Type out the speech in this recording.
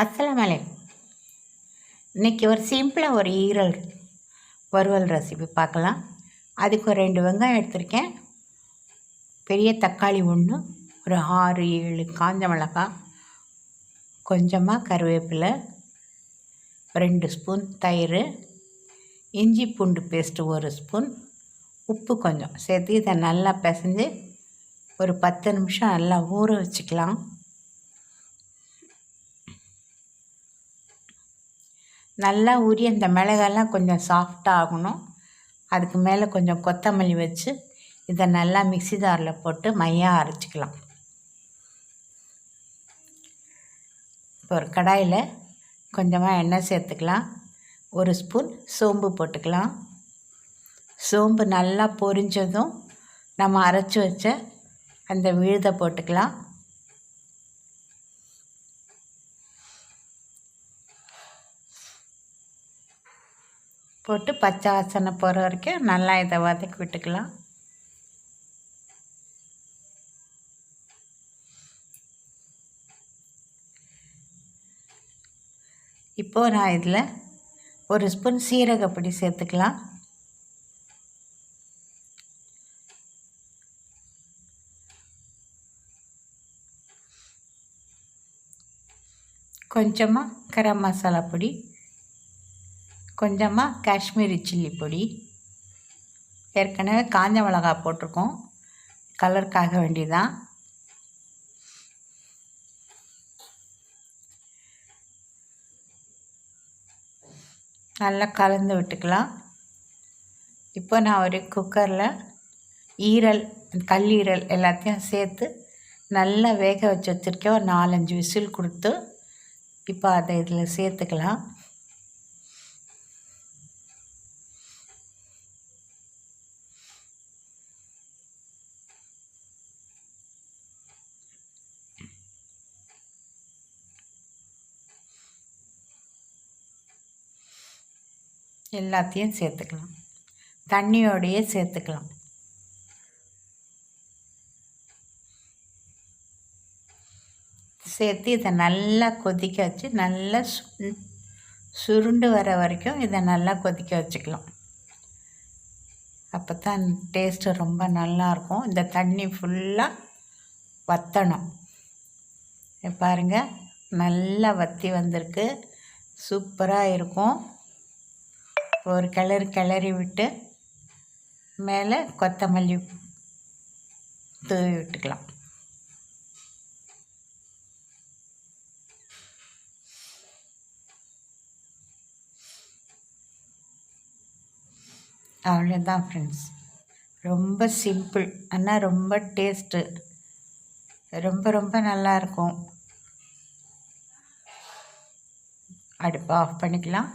அஸ்லாம் அலைக்கும் இன்றைக்கி ஒரு சிம்பிளாக ஒரு ஈரல் வறுவல் ரெசிபி பார்க்கலாம். அதுக்கு ஒரு ரெண்டு வெங்காயம் எடுத்திருக்கேன். பெரிய தக்காளி ஒன்று ஒரு ஆறு ஏழு காஞ்ச மிளகாய் கொஞ்சமாக கருவேப்பிலை ரெண்டு ஸ்பூன் தயிர் இஞ்சி பூண்டு பேஸ்ட்டு ஒரு ஸ்பூன் உப்பு கொஞ்சம் சேர்த்து இதை நல்லா பிசைஞ்சு ஒரு பத்து நிமிஷம் நல்லா ஊற வச்சுக்கலாம். நல்லா ஊறி அந்த மிளகெல்லாம் கொஞ்சம் சாஃப்டாக ஆகணும். அதுக்கு மேலே கொஞ்சம் கொத்தமல்லி வச்சு இதை நல்லா மிக்சி ஜாரில் போட்டு மையாக அரைச்சிக்கலாம். இப்போ ஒரு கடாயில் கொஞ்சமாக எண்ணெய் சேர்த்துக்கலாம். ஒரு ஸ்பூன் சோம்பு போட்டுக்கலாம். சோம்பு நல்லா பொரிஞ்சதும் நம்ம அரைச்சி வச்ச அந்த விழுதை போட்டுக்கலாம். போட்டு பச்சை வாசனை போகிற வரைக்கும் நல்லா இதை வதக்கி விட்டுக்கலாம். இப்போது நான் இதில் ஒரு ஸ்பூன் சீரகப்பொடி சேர்த்துக்கலாம். கொஞ்சமாக கரம் மசாலா பொடி கொஞ்சமாக காஷ்மீரி சில்லி பொடி. ஏற்கனவே காஞ்ச மிளகா போட்டிருக்கோம். கலருக்காக வேண்டியதான் நல்லா கலந்து விட்டுக்கலாம். இப்போ நான் ஒரு குக்கரில் ஈரல் கல்லீரல் எல்லாத்தையும் சேர்த்து நல்லா வேக வச்சு வச்சுருக்கேன். ஒரு நாலஞ்சு விசில் கொடுத்து இப்போ அதை இதில் சேர்த்துக்கலாம். எல்லாத்தையும் சேர்த்துக்கலாம். தண்ணியோடையே சேர்த்துக்கலாம். சேர்த்து இதை நல்லா கொதிக்க வச்சு நல்லா சு சுருண்டு வர வரைக்கும் இதை நல்லா கொதிக்க வச்சுக்கலாம். அப்போ தான் டேஸ்ட்டு ரொம்ப நல்லாயிருக்கும் இந்த தண்ணி ஃபுல்லாக வற்றணும் பாருங்கள் நல்லா வற்றி வந்திருக்கு. சூப்பராக இருக்கும். ஒரு கிளறு கிளறி விட்டு மேலே கொத்தமல்லி தூவி விட்டுக்கலாம். அவ்வளோதான் ஃப்ரெண்ட்ஸ் ரொம்ப சிம்பிள் ஆனால் ரொம்ப டேஸ்ட்டு ரொம்ப ரொம்ப நல்லாயிருக்கும். அடுப்பை ஆஃப் பண்ணிக்கலாம்.